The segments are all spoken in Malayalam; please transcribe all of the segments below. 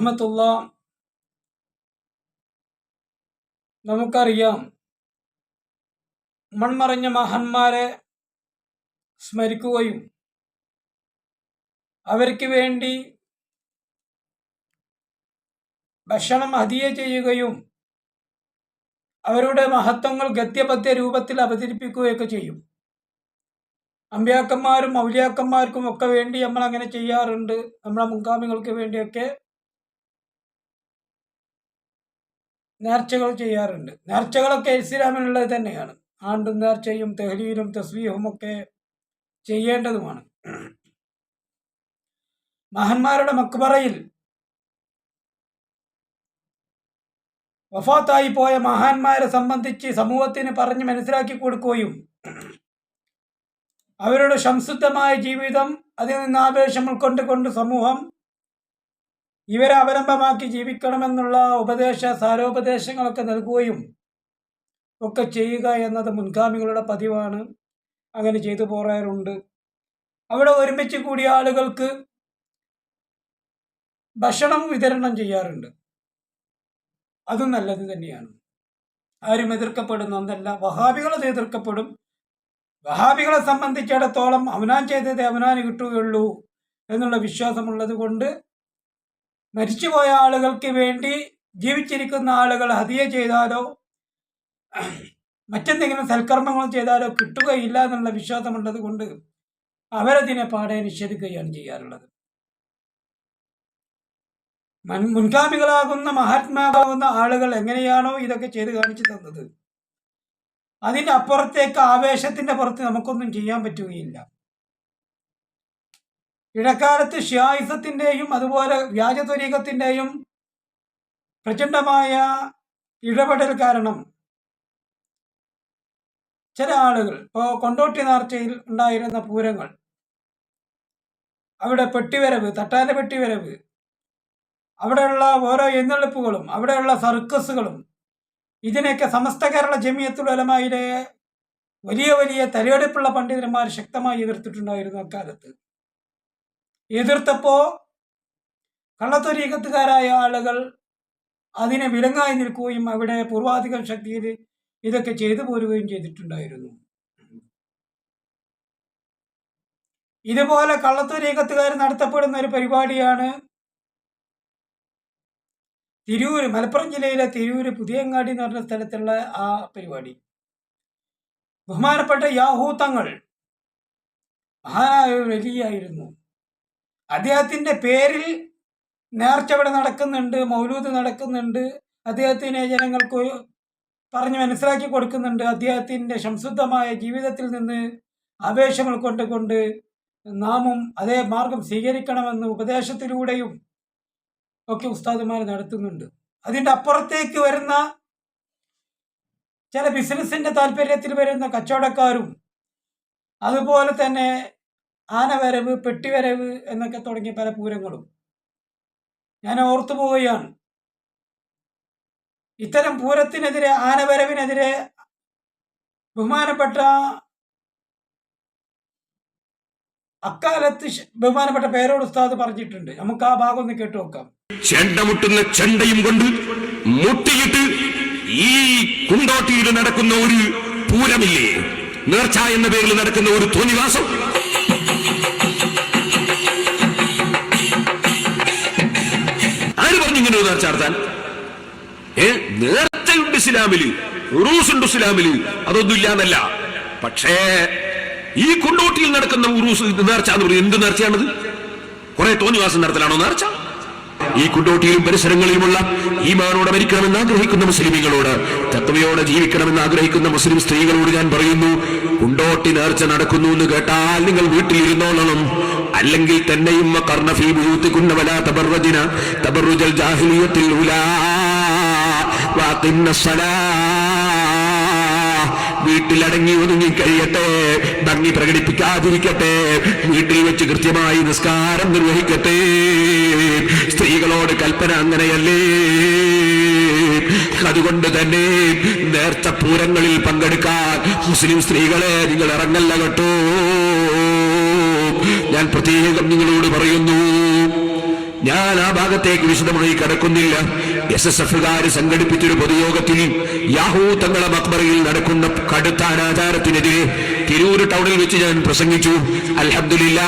വറഹമത്തുള്ള നമുക്കറിയാം മൺമറഞ്ഞ മഹാന്മാരെ സ്മരിക്കുകയും അവർക്ക് വേണ്ടി ഭക്ഷണം ഹതിയ ചെയ്യുകയും അവരുടെ മഹത്വങ്ങൾ ഗത്യപദ്യ രൂപത്തിൽ അവതരിപ്പിക്കുകയൊക്കെ ചെയ്യും. അമ്പ്യാക്കന്മാരും ഔലിയാക്കന്മാർക്കും ഒക്കെ വേണ്ടി നമ്മൾ അങ്ങനെ ചെയ്യാറുണ്ട്. നമ്മുടെ മുൻഗാമികൾക്ക് വേണ്ടിയൊക്കെ നേർച്ചകൾ ചെയ്യാറുണ്ട്. നേർച്ചകളൊക്കെ ഇസ്ലാമിനുള്ളത് തന്നെയാണ്. ആണ്ടും നേർച്ചയും തെഹ്ലീലും തസ്വീഹും ഒക്കെ ചെയ്യേണ്ടതുമാണ്. മഹന്മാരുടെ മക്ബറയിൽ വഫാത്തായി പോയ മഹാന്മാരെ സംബന്ധിച്ച് സമൂഹത്തിന് പറഞ്ഞ് മനസ്സിലാക്കി കൊടുക്കുകയും അവരുടെ സംശുദ്ധമായ ജീവിതം അതിൽ നിന്ന് ആവേശം ഉൾക്കൊണ്ടുകൊണ്ട് സമൂഹം ഇവരെ അവലംബമാക്കി ജീവിക്കണമെന്നുള്ള ഉപദേശ സാരോപദേശങ്ങളൊക്കെ നൽകുകയും ഒക്കെ ചെയ്യുക എന്നത് മുൻഗാമികളുടെ പതിവാണ്. അങ്ങനെ ചെയ്തു പോരാറുണ്ട്. അവിടെ ഒരുമിച്ച് കൂടിയ ആളുകൾക്ക് ഭക്ഷണം വിതരണം ചെയ്യാറുണ്ട്. അതും നല്ലത് തന്നെയാണ്. ആരും എതിർക്കപ്പെടുന്ന. ഒന്നല്ല വഹാബികളത് എതിർക്കപ്പെടും. വഹാബികളെ സംബന്ധിച്ചിടത്തോളം അവനാൻ ചെയ്തതേ അവനാന് കിട്ടുകയുള്ളൂ എന്നുള്ള വിശ്വാസമുള്ളത് കൊണ്ട് മരിച്ചുപോയ ആളുകൾക്ക് വേണ്ടി ജീവിച്ചിരിക്കുന്ന ആളുകൾ ഹതിയ ചെയ്താലോ മറ്റെന്തെങ്കിലും സൽക്കർമ്മങ്ങൾ ചെയ്താലോ കിട്ടുകയില്ല എന്നുള്ള വിശ്വാസമുള്ളത് കൊണ്ട് അവരതിനെ പാടെ നിഷേധിക്കുകയാണ് ചെയ്യാറുള്ളത്. മൻ മുൻഗാമികളാകുന്ന മഹാത്മാവാകുന്ന ആളുകൾ എങ്ങനെയാണോ ഇതൊക്കെ ചെയ്ത് കാണിച്ചു തന്നത്? അതിന്റെ അപ്പുറത്തേക്ക് ആവേശത്തിന്റെ പുറത്ത് നമുക്കൊന്നും ചെയ്യാൻ പറ്റുകയില്ല. ഇടക്കാലത്ത് ഷ്യായുസത്തിന്റെയും അതുപോലെ വ്യാജത്വരീകത്തിന്റെയും പ്രചണ്ഡമായ ഇടപെടൽ കാരണം ചില ആളുകൾ ഇപ്പോൾ കൊണ്ടോട്ടി നേർച്ചയിൽ ഉണ്ടായിരുന്ന പൂരങ്ങൾ അവിടെ പെട്ടിവരവ് തട്ടാന്റെ പെട്ടിവരവ് അവിടെയുള്ള ഓരോ എഴുന്നള്ളിപ്പുകളും അവിടെയുള്ള സർക്കസുകളും ഇതിനെയൊക്കെ സമസ്ത കേരള ജമിയത്തുലമായിലെ വലിയ വലിയ തെരഞ്ഞെടുപ്പുള്ള പണ്ഡിതന്മാർ ശക്തമായി എതിർത്തിട്ടുണ്ടായിരുന്നു അക്കാലത്ത്. എതിർത്തപ്പോൾ കള്ളത്തൊരീകത്തുകാരായ ആളുകൾ അതിനെ വിലങ്ങായി നിൽക്കുകയും അവിടെ പൂർവാധികം ശക്തിയിൽ ഇതൊക്കെ ചെയ്തു പോരുകയും ചെയ്തിട്ടുണ്ടായിരുന്നു. ഇതുപോലെ കള്ളത്തൊരീകത്തുകാർ നടത്തപ്പെടുന്ന ഒരു പരിപാടിയാണ് തിരൂര് മലപ്പുറം ജില്ലയിലെ തിരൂര് പുതിയങ്ങാടി എന്ന് പറഞ്ഞ സ്ഥലത്തുള്ള ആ പരിപാടി. ബഹുമാനപ്പെട്ട യാഹൂത്തങ്ങൾ മഹാനായ ഒരു വലിയായിരുന്നു. അദ്ദേഹത്തിന്റെ പേരിൽ നേർച്ച ഇവിടെ നടക്കുന്നുണ്ട് മൗലൂദ് നടക്കുന്നുണ്ട്. അദ്ദേഹത്തിനെ ജനങ്ങൾക്ക് പറഞ്ഞ് മനസ്സിലാക്കി കൊടുക്കുന്നുണ്ട്. അദ്ദേഹത്തിന്റെ സംശുദ്ധമായ ജീവിതത്തിൽ നിന്ന് ആവേശങ്ങൾ കൊണ്ടുകൊണ്ട് നാമും അതേ മാർഗം സ്വീകരിക്കണമെന്ന് ഉപദേശത്തിലൂടെയും ഒക്കെ ഉസ്താദുമാർ നടത്തുന്നുണ്ട്. അതിന്റെ അപ്പുറത്തേക്ക് വരുന്ന ചില ബിസിനസ്സിന്റെ താല്പര്യത്തിൽ വരുന്ന കച്ചവടക്കാരും അതുപോലെ തന്നെ ആനവരവ് പെട്ടിവരവ് എന്നൊക്കെ തുടങ്ങിയ പല പൂരങ്ങളും. ഞാൻ ഓർത്തു പോവുകയാണ്. ഇത്തരം പൂരത്തിനെതിരെ ആനവരവിനെതിരെ ബഹുമാനപ്പെട്ട അക്കാലത്ത് ബഹുമാനപ്പെട്ട പേരോട് ഉസ്താദ് പറഞ്ഞിട്ടുണ്ട്. നമുക്ക് ആ ഭാഗം ഒന്ന് കേട്ടു നോക്കാം. ചെണ്ടമുട്ടുന്ന ചെണ്ടയും കൊണ്ട് മുട്ടിയിട്ട് ഈ കുണ്ടോട്ടിയിൽ നടക്കുന്ന ഒരു പൂരമില്ലേ? നേർച്ച എന്ന പേരിൽ നടക്കുന്ന ഒരു തോന്നിവാസം? ഒരു നേർച്ച ഏ നേർച്ചയുണ്ട് ഇസ്ലാമിൽ ഉറൂസുണ്ട് ഇസ്ലാമിൽ അതൊന്നും ഇല്ലാന്നല്ല പക്ഷേ ഈ കുണ്ടോട്ടിയിൽ നടക്കുന്ന ഉറൂസ് നേർച്ച എന്ന് പറയുന്നത് എന്ത് നേർച്ചയാണത്? കുറെ തോന്നിവാസം നടത്തലാണോ നേർച്ച? ഈ കുണ്ടോട്ടിയിലും പരിസരങ്ങളിലുമുള്ള ഈമാനോടെ മരിക്കണമെന്ന് ആഗ്രഹിക്കുന്ന മുസ്ലിമികളോട് തത്വയോടെ ജീവിക്കണമെന്ന് ആഗ്രഹിക്കുന്ന മുസ്ലിം സ്ത്രീകളോട് ഞാൻ പറയുന്നു കുണ്ടോട്ടി നേർച്ച നടക്കുന്നു എന്ന് കേട്ടാൽ നിങ്ങൾ വീട്ടിലിരുന്നോളണം. അല്ലെങ്കിൽ തന്നെയും തബറുജൽ ജാഹിലിയത്തിൽ വീട്ടിലടങ്ങി ഒതുങ്ങി കഴിയട്ടെ ഭംഗി പ്രകടിപ്പിക്കാതിരിക്കട്ടെ വീട്ടിൽ വെച്ച് കൃത്യമായി നിസ്കാരം നിർവഹിക്കട്ടെ. സ്ത്രീകളോട് കൽപ്പന അങ്ങനെയല്ലേ? അതുകൊണ്ട് തന്നെ നേർച്ച പൂരങ്ങളിൽ പങ്കെടുക്കാൻ മുസ്ലിം സ്ത്രീകളെ നിങ്ങൾ ഇറങ്ങല്ല കേട്ടോ. ഞാൻ പ്രത്യേകം നിങ്ങളോട് പറയുന്നു. ഞാൻ ആ ഭാഗത്തേക്ക് വിശദമായി കടക്കുന്നില്ല. എസ് എസ് എഫുകാർ സംഘടിപ്പിച്ചൊരു പൊതുയോഗത്തിൽ യാഹൂ തങ്ങളെ മക്ബറയിൽ നടക്കുന്ന കടുത്ത അനാചാരത്തിനെതിരെ തിരൂർ ടൗണിൽ വെച്ച് ഞാൻ പ്രസംഗിച്ചു. അൽഹബ്ദുലില്ല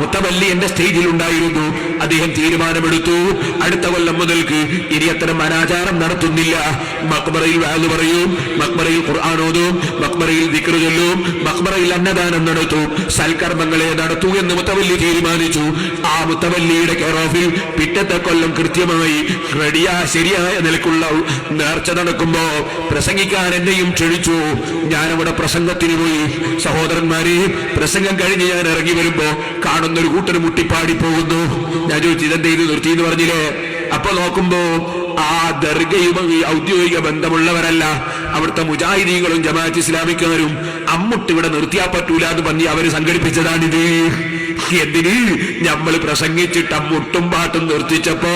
മുത്തവല്ലി എന്റെ സ്റ്റേജിൽ ഉണ്ടായിരുന്നു. അദ്ദേഹം തീരുമാനമെടുത്തു. അടുത്ത കൊല്ലം മുതൽക്ക് ഇനി അത്തരം അനാചാരം നടത്തുന്നില്ല. മക്ബറയിൽ വാത് പറയും മക്ബറയിൽ ഖുർആാനോതും മക്ബറയിൽ ദിക്റ് ചൊല്ലും മക്ബറയിൽ അന്നദാനം നടത്തും സൽക്കർമ്മങ്ങളെ നടത്തൂ എന്ന് മുത്തവല്ലി തീരുമാനിച്ചു. ആ മുത്തവല്ലിയുടെ കെയർ ഓഫിൽ പിറ്റത്തെ കൊല്ലം കൃത്യമായി റെഡിയാ ശരിയായ നിലക്കുള്ള നേർച്ച നടക്കുമ്പോ പ്രസംഗിക്കാൻ എന്നെയും ക്ഷണിച്ചു. ഞാനവിടെ പ്രസംഗത്തിന് പോയി. സഹോദരന്മാരെ പ്രസംഗം കഴിഞ്ഞ് ഞാൻ ഇറങ്ങി വരുമ്പോ കാണുന്ന ഒരു കൂട്ടർ മുട്ടിപ്പാടി പോകുന്നു. ഞാൻ ചോദിച്ചു ഇതെന്ത് ഇത് നിർത്തി എന്ന് പറഞ്ഞില്ലേ? അപ്പൊ നോക്കുമ്പോ ആ ദർഗയുമായി ഔദ്യോഗിക ബന്ധമുള്ളവരല്ല. അവിടുത്തെ മുജാഹിദീകളും ജമാഅത്ത് അമ്മുട്ട് ഇവിടെ നിർത്തിയാ പറ്റൂല എന്ന് പറഞ്ഞ് അവർ സംഘടിപ്പിച്ചതാണിത്. എന്തിന്? നമ്മൾ പ്രസംഗിച്ചിട്ട് മുട്ടും പാട്ടും നിർത്തിച്ചപ്പോ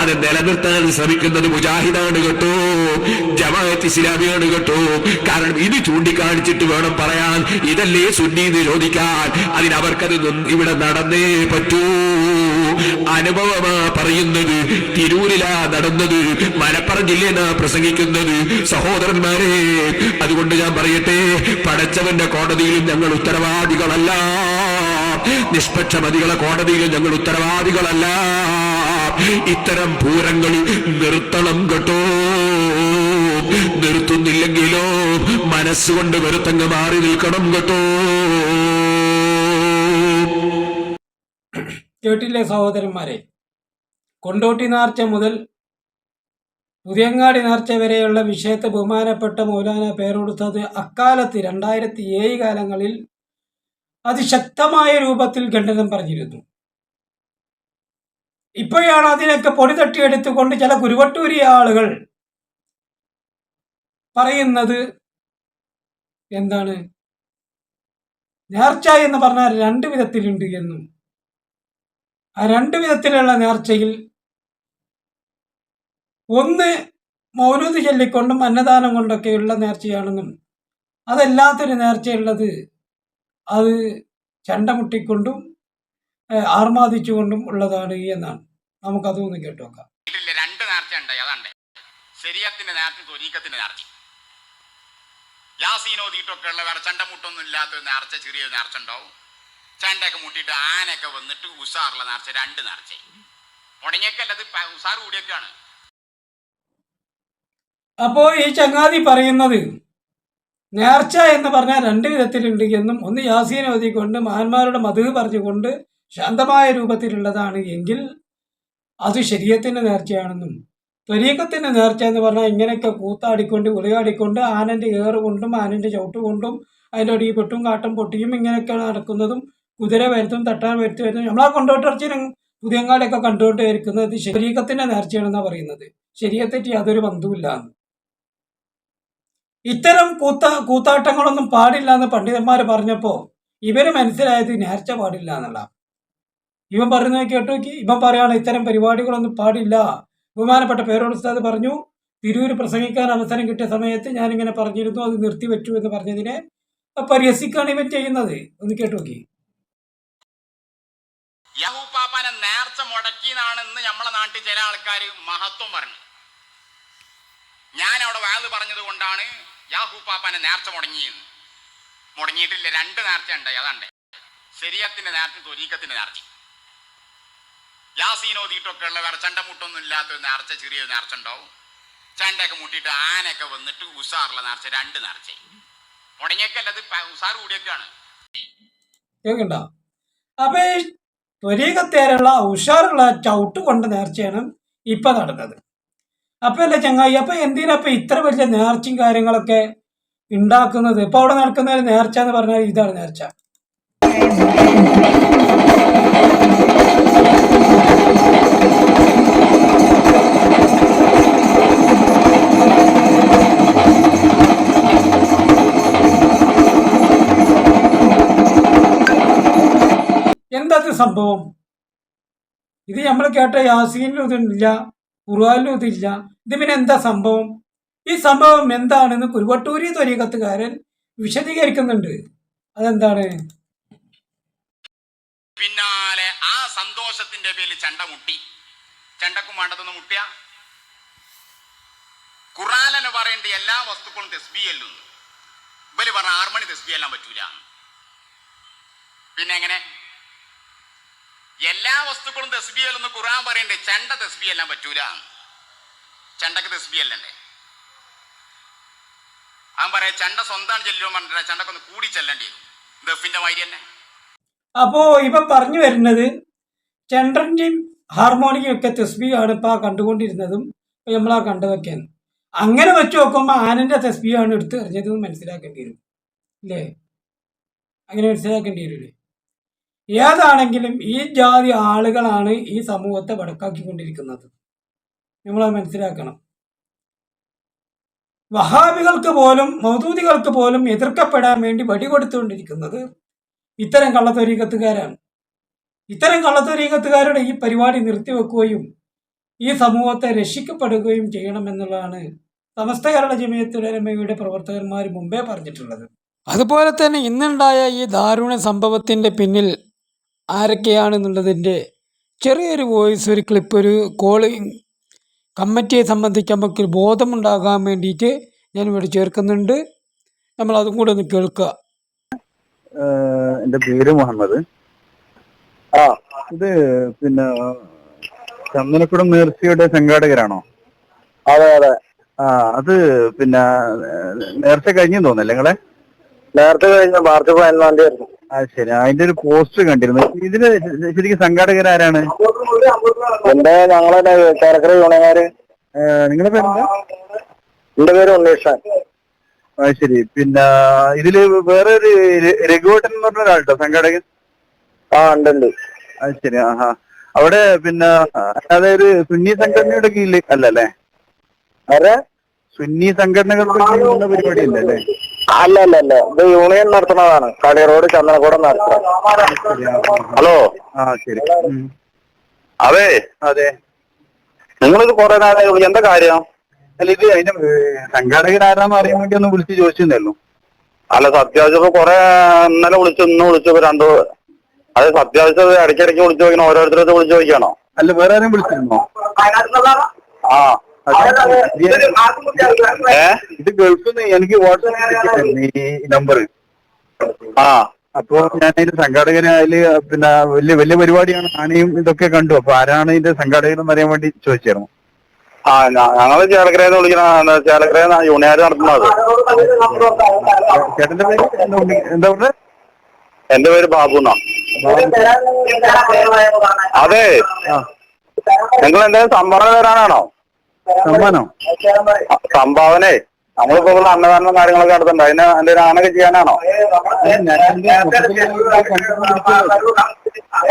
അത് നിലനിർത്താൻ ശ്രമിക്കുന്നത് മുജാഹിദാണ് കേട്ടോ. ജമാഅത്ത് ഇസ്ലാമിയാണ് കേട്ടോ. കാരണം ഇത് ചൂണ്ടിക്കാണിച്ചിട്ട് വേണം പറയാൻ. ഇതല്ലേ സുന്നി നിരോധിക്കാൻ. അതിനവർക്കത് ഇവിടെ നടന്നേ പറ്റൂ. അനുഭവമാ പറയുന്നത് തിരൂരിലാ നടന്നത് മലപ്പുറം ജില്ലയിലാ പ്രസംഗിക്കുന്നത് സഹോദരന്മാരെ. അതുകൊണ്ട് ഞാൻ പറയട്ടെ പടച്ചവന്റെ കോടതിയിലും ഞങ്ങൾ ഉത്തരവാദികളല്ല. നിഷ്പക്ഷമതികളെ കോടതിയിൽ ഞങ്ങൾ ഉത്തരവാദികളല്ല. ഇത്തരം പൂരങ്ങൾ നിർത്തണം കേട്ടോ. നിർത്തുന്നില്ലെങ്കിലോ മനസ്സുകൊണ്ട് വെറുത്തങ്ങ് മാറി നിൽക്കണം കേട്ടോ. കേട്ടില്ലേ സഹോദരന്മാരെ? കൊണ്ടോട്ടി നേർച്ച മുതൽ പുതിയങ്ങാടി നേർച്ച വരെയുള്ള വിഷയത്തെ ബഹുമാനപ്പെട്ട മൗലാന പേരെടുത്തത് അക്കാലത്ത് രണ്ടായിരത്തി ഏഴ് കാലങ്ങളിൽ അതിശക്തമായ രൂപത്തിൽ ഖണ്ഡനം പറഞ്ഞിരുന്നു. ഇപ്പോഴാണ് അതിനൊക്കെ പൊടി തട്ടിയെടുത്തുകൊണ്ട് ചില കുരുവട്ടൂരി ആളുകൾ പറയുന്നത് എന്താണ്? നേർച്ച എന്ന് പറഞ്ഞാൽ രണ്ട് വിധത്തിലുണ്ട് എന്നും. ആ രണ്ട് വിധത്തിലുള്ള നേർച്ചയിൽ ഒന്ന് മൗനൂത് ചൊല്ലിക്കൊണ്ടും അന്നദാനം കൊണ്ടൊക്കെയുള്ള നേർച്ചയാണെന്നും അതല്ലാത്തൊരു നേർച്ചയുള്ളത് അത് ചണ്ടമുട്ടിക്കൊണ്ടും ആർമാദിച്ചുകൊണ്ടും ഉള്ളതാണ് എന്നാണ്. നമുക്കതൊന്ന് കേട്ടു നോക്കാം ഇല്ല രണ്ട് നേർച്ച ഉണ്ട്. അതാണ്ട്. ശരീരത്തിന്റെ നേർച്ച തൊരീക്കത്തിന്റെ നേർച്ച യാസീനോ തീട്ടൊക്കെ ഉള്ള വേറെ ചണ്ടമുട്ടൊന്നും ഇല്ലാത്ത ഒരു നേർച്ച ചെറിയൊരു നേർച്ച ഉണ്ടാവും. ചണ്ടയൊക്കെ മുട്ടിയിട്ട് ആനയൊക്കെ വന്നിട്ട് ഉഷാറുള്ള നേർച്ച രണ്ട് നേർച്ച മുടങ്ങിയൊക്കെ അത് ഉഷാർ കൂടിയൊക്കെയാണ്. അപ്പോ ഈ ചങ്ങാതി പറയുന്നത് നേർച്ച എന്ന് പറഞ്ഞാൽ രണ്ട് വിധത്തിലുണ്ട് എന്നും ഒന്ന് യാസീൻ ഓതിക്കൊണ്ട് മഹാന്മാരുടെ മധു പറഞ്ഞുകൊണ്ട് ശാന്തമായ രൂപത്തിലുള്ളതാണ് എങ്കിൽ അത് ശരീരത്തിന്റെ നേർച്ചയാണെന്നും ത്വരീക്കത്തിന്റെ നേർച്ച എന്ന് പറഞ്ഞാൽ ഇങ്ങനെയൊക്കെ കൂത്താടിക്കൊണ്ട് ഉലയാടിക്കൊണ്ട് ആനന്റെ ഏറുകൊണ്ടും ആനന്റെ ചവിട്ടുകൊണ്ടും അതിന്റെ അടിയിൽ പെട്ടും കാട്ടും പൊട്ടിയും ഇങ്ങനെയൊക്കെ നടക്കുന്നതും കുതിര വരുത്തും തട്ടാൻ വരുത്തി വരുത്തും നമ്മളാ കൊണ്ടോട്ടർച്ചിനും പുതിയങ്ങാടൊക്കെ കണ്ടുകൊണ്ടേ ഇരിക്കുന്നത് ശരീരത്തിന്റെ നേർച്ചയാണെന്നാണ് പറയുന്നത്. ശരീരത്തെറ്റി യാതൊരു ബന്ധവുമില്ല ഇത്തരം കൂത്ത കൂത്താട്ടങ്ങളൊന്നും പാടില്ല എന്ന് പണ്ഡിതന്മാർ പറഞ്ഞപ്പോൾ ഇവർ മനസ്സിലായത് നേർച്ച പാടില്ല എന്നുള്ള ഇവൻ പറയുന്നത് കേട്ടു ഇവൻ പറയാണ് ഇത്തരം പരിപാടികളൊന്നും പാടില്ല. ബഹുമാനപ്പെട്ട പേരോട് ഉസ്താദ് പറഞ്ഞു തിരൂര് പ്രസംഗിക്കാൻ അവസരം കിട്ടിയ സമയത്ത് ഞാനിങ്ങനെ പറഞ്ഞിരുന്നു അത് നിർത്തിവെച്ചു എന്ന് പറഞ്ഞതിനെ പരിഹസിക്കാണ് ഇവൻ ചെയ്യുന്നത്. ഒന്ന് കേട്ടു നോക്കി. നേർച്ച മുടക്കിയതാണെന്ന് നമ്മളെ നാട്ടിൽ ചില ആൾക്കാർ മഹത്വം പറഞ്ഞു. ഞാൻ അവിടെ വാത് പറഞ്ഞത് കൊണ്ടാണ് യാഹൂപ്പാപ്പാനെ നേർച്ച മുടങ്ങിയെന്ന് മുടങ്ങിയിട്ടില്ല രണ്ട് നേർച്ച ഉണ്ടായി അതാണ്ട്. ശരീരത്തിന്റെ നേർച്ച തൊരീക്കത്തിന്റെ നേർച്ച. യാസീനോ തീട്ടൊക്കെ ഉള്ള വേറെ ചണ്ടമുട്ടൊന്നും ഇല്ലാത്ത ഒരു നേർച്ച ചെറിയൊരു നേർച്ച ഉണ്ടാവും. ചണ്ടയൊക്കെ മുട്ടിയിട്ട് ആനയൊക്കെ വന്നിട്ട് ഉഷാറുള്ള നേർച്ച രണ്ട് നേർച്ച മുടങ്ങിയൊക്കെയല്ല അത് ഉഷാർ കൂടിയൊക്കെയാണ്. അപ്പൊ ഉഷാറുള്ള ചവിട്ട് കൊണ്ട നേർച്ചയാണ് ഇപ്പൊ നടന്നത്. അപ്പൊ അല്ലേ ചങ്ങായി? അപ്പൊ എന്തിനാ ഇപ്പൊ ഇത്ര വലിയ നേർച്ചയും കാര്യങ്ങളൊക്കെ ഉണ്ടാക്കുന്നത് ഇപ്പൊ അവിടെ നടക്കുന്ന ഒരു നേർച്ച എന്ന് പറഞ്ഞാൽ ഇതാണ് നേർച്ച. എന്താ സംഭവം? ഇത് നമ്മൾ കേട്ട യാസീനിലും ഇതില്ല ഖുർആാനിലും ഇതില്ല. ഇത് പിന്നെ എന്താ സംഭവം? ഈ സംഭവം എന്താണെന്ന് കുരുവട്ടൂരി ത്വരീകത്തുകാരൻ വിശദീകരിക്കുന്നുണ്ട്. അതെന്താണ്? പിന്നാലെ ആ സന്തോഷത്തിന്റെ പേരിൽ ചണ്ട മുട്ടി. ചണ്ടക്കും വേണ്ടതൊന്ന് മുട്ടിയ. ഖുറാലെന്ന് പറയേണ്ട എല്ലാ വസ്തുക്കളും തെസ്ബി ഇവർ പറഞ്ഞ ആറുമണി തെസ്ബി പറ്റൂല. പിന്നെ എങ്ങനെ? എല്ലാ വസ്തുക്കളും തെസ്ബി അല്ലെന്ന് ഖുറാൻ പറയണ്ടേ ചണ്ട തെസ്ബി എല്ലാം പറ്റൂല. ചെണ്ടക്ക് തെസ്ബി അല്ലണ്ടേ അവൻ പറയാ ചെണ്ട സ്വന്തമാണ് ചെല്ലോ പറഞ്ഞിട്ട് ചെണ്ടക്കൊന്ന് കൂടി ചെല്ലേണ്ടി വരും. ദഫിന്റെ മാതിരി തന്നെ. അപ്പോ ഇവ പറഞ്ഞു വരുന്നത് ചെണ്ടന്റെയും ഹാർമോണിയും ഒക്കെ തെസ്ബിയാണ് ഇപ്പൊ കണ്ടുകൊണ്ടിരുന്നതും ഇപ്പൊ നമ്മളാ കണ്ടതൊക്കെയാണ്. അങ്ങനെ വെച്ച് നോക്കുമ്പോൾ ആനന്റെ തെസ്ബിയാണ് എടുത്ത് എറിഞ്ഞത് മനസ്സിലാക്കേണ്ടി വരും. ഇല്ലേ? അങ്ങനെ മനസ്സിലാക്കേണ്ടി വരില്ലേ ഏതാണെങ്കിലും ഈ ജാതി ആളുകളാണ് ഈ സമൂഹത്തെ വടക്കാക്കിക്കൊണ്ടിരിക്കുന്നത്. നമ്മളത് മനസ്സിലാക്കണം. വഹാബികൾക്ക് പോലും മൗദൂദികൾക്ക് പോലും എതിർക്കപ്പെടാൻ വേണ്ടി വടികൊടുത്തുകൊണ്ടിരിക്കുന്നത് ഇത്തരം കള്ളത്തൊരീകത്തുകാരാണ് ഇത്തരം കള്ളത്തൊരീകത്തുകാരുടെ ഈ പരിപാടി നിർത്തിവെക്കുകയും ഈ സമൂഹത്തെ രക്ഷിക്കപ്പെടുകയും ചെയ്യണമെന്നുള്ളതാണ് സമസ്ത കേരള ജമിയത്തുലമയുടെ പ്രവർത്തകന്മാർ മുമ്പേ പറഞ്ഞിട്ടുള്ളത്. അതുപോലെ തന്നെ ഇന്നുണ്ടായ ഈ ദാരുണ സംഭവത്തിന്റെ പിന്നിൽ ആരൊക്കെയാണെന്നുള്ളതിന്റെ ചെറിയൊരു വോയിസ് ഒരു ക്ലിപ്പ് ഒരു കോൾ കമ്മിറ്റിയെ സംബന്ധിച്ച് നമുക്ക് ബോധമുണ്ടാകാൻ വേണ്ടിയിട്ട് ഞാൻ ഇവിടെ ചേർക്കുന്നുണ്ട്. നമ്മൾ അതും കൂടെ ഒന്ന് കേൾക്കുക. എന്റെ പേര് മുഹമ്മദ്. ആ. ഇത് പിന്നെ ചന്ദനക്കുടം നേർച്ചയുടെ സംഘാടകരാണോ? അതെ അതെ. ആ അത് പിന്നെ നേർച്ച കഴിഞ്ഞു തോന്നല്ലേ നിങ്ങളെ? നേരത്തെ കഴിഞ്ഞ മാർച്ച് പതിനൊന്നാം തീയതി ആയിരുന്നു. ആ ശരി. അതിന്റെ ഒരു പോസ്റ്റ് കണ്ടിരുന്നു. ഇതിന് ശരിക്കും സംഘാടകരാരാണ്? എന്റെ ഞങ്ങളെ ചേർക്കര യൂണിയൻകാര് നിങ്ങളുടെ പേരെന്താ എന്റെ പേര് ഉണ്ണീഷൻ ശരി. പിന്നെ ഇതിൽ വേറെ ഒരു രഘുവട്ടൻ എന്ന് പറഞ്ഞ ഒരാളുണ്ടോ സംഘാടകൻ? ആ ഉണ്ട് ഉണ്ട്. അത് ശരി. ആഹാ അവിടെ പിന്നെ അല്ലാതെ ഒരു സുന്നി സംഘടനയുടെ കീഴിൽ അല്ലല്ലേ? അതെ സുന്നി സംഘടനകളുടെ കീഴിലുള്ള പരിപാടി ഇല്ലല്ലേ അല്ല? അല്ല അല്ല ഇത് യൂണിയൻ നടത്തുന്നതാണ്. കളി റോഡ് ചന്ദനക്കൂടം നടത്തുന്നത്. ഹലോ? ആ ശരി. അതെ. അതെ. നിങ്ങളിത് കുറെ നാളായി. എന്താ കാര്യം? അല്ല ഇത് അതിന്റെ സംഘാടകരാരാന്ന് അറിയാൻ വേണ്ടി ഒന്ന് വിളിച്ച് ചോദിച്ചിരുന്നല്ലോ. അല്ല സത്യാവശ്യം കുറെ ഇന്നലെ വിളിച്ചു ഇന്ന് വിളിച്ചു രണ്ടു അത് സത്യാവശ്യം ഇടയ്ക്കിടയ്ക്ക് വിളിച്ചു ചോദിക്കണം. ഓരോരുത്തരും വിളിച്ചു ചോദിക്കണോ? അല്ല വേറെ ആരും വിളിച്ചിരുന്നോ? ആ. ഇത് ഗൾഫിൽ നിന്ന് എനിക്ക് വാട്സാപ്പ് ഈ നമ്പർ ആ. അപ്പൊ ഞാൻ അതിന്റെ സംഘാടകന് അതിൽ പിന്നെ വലിയ വലിയ പരിപാടിയാണ്. ആനയും ഇതൊക്കെ കണ്ടു. അപ്പൊ ആരാണ് ഇതിന്റെ സംഘാടകൻ എന്ന് അറിയാൻ വേണ്ടി ചോദിച്ചായിരുന്നു. ആ ഞങ്ങൾ ചേലക്കരയെന്ന് വിളിക്കണ ചേലക്കര യൂണിയാർ നടത്തുന്നത്? ചേട്ടന്റെ പേര് എന്താ പറഞ്ഞത് എന്റെ പേര് ബാബു എന്നാ. അതെ. നിങ്ങൾ എന്തെങ്കിലും സംഭാവന തരാനാണോ? സമ്മാനോ? സംഭാവനേ. നമ്മളിപ്പോ ഉള്ള അന്നദാനം കാര്യങ്ങളൊക്കെ നടത്തണ്ട അതിന് എന്റെ ആനൊക്കെ ചെയ്യാനാണോ?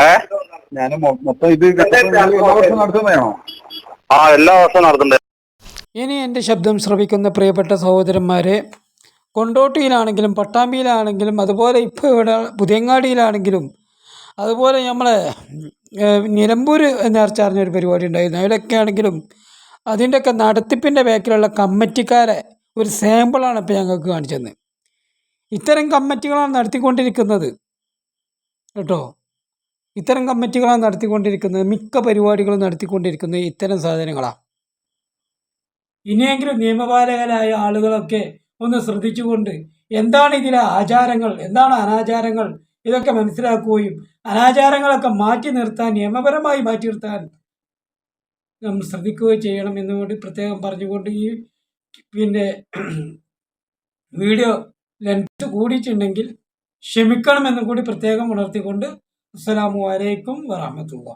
ഏ ഞാൻ മൊത്തം ഇത് നടത്തുന്നതാണോ? ആ എല്ലാ വർഷവും നടത്തണ്ടേ ഇനി എന്റെ ശബ്ദം ശ്രവിക്കുന്ന പ്രിയപ്പെട്ട സഹോദരന്മാരെ കൊണ്ടോട്ടിയിലാണെങ്കിലും പട്ടാമ്പിയിലാണെങ്കിലും അതുപോലെ ഇപ്പോൾ ഇവിടെ പുതിയങ്ങാടിയിലാണെങ്കിലും അതുപോലെ നമ്മളെ നിലമ്പൂർ നിലമ്പൂർ നേർച്ചറിഞ്ഞൊരു പരിപാടി ഉണ്ടായിരുന്നു. അതിലൊക്കെ ആണെങ്കിലും അതിന്റെയൊക്കെ നടത്തിപ്പിന്റെ ബാക്കിലുള്ള കമ്മിറ്റിക്കാരെ ഒരു സാമ്പിളാണ് ഇപ്പോൾ ഞങ്ങൾക്ക് കാണിച്ചത് ഇത്തരം കമ്മിറ്റികളാണ് നടത്തിക്കൊണ്ടിരിക്കുന്നത്. കേട്ടോ? ഇത്തരം കമ്മിറ്റികളാണ് നടത്തിക്കൊണ്ടിരിക്കുന്നത്. മിക്ക പരിപാടികളും നടത്തിക്കൊണ്ടിരിക്കുന്നത് ഇത്തരം സാധനങ്ങളാണ് ഇനിയെങ്കിലും നിയമപാലകരായ ആളുകളൊക്കെ ഒന്ന് ശ്രദ്ധിച്ചുകൊണ്ട് എന്താണ് ഇതിലെ ആചാരങ്ങൾ എന്താണ് അനാചാരങ്ങൾ ഇതൊക്കെ മനസ്സിലാക്കുകയും അനാചാരങ്ങളൊക്കെ മാറ്റി നിർത്താൻ നിയമപരമായി മാറ്റി നിർത്താൻ നമ്മൾ ശ്രദ്ധിക്കുകയും ചെയ്യണം എന്നുകൂടി പ്രത്യേകം പറഞ്ഞുകൊണ്ട് ഈ പിന്നെ വീഡിയോ ലെങ്ത് കൂടിയിട്ടുണ്ടെങ്കിൽ ക്ഷമിക്കണമെന്നും കൂടി പ്രത്യേകം ഉണർത്തിക്കൊണ്ട് അസ്സലാമു അലൈക്കും വറഹമത്തുള്ള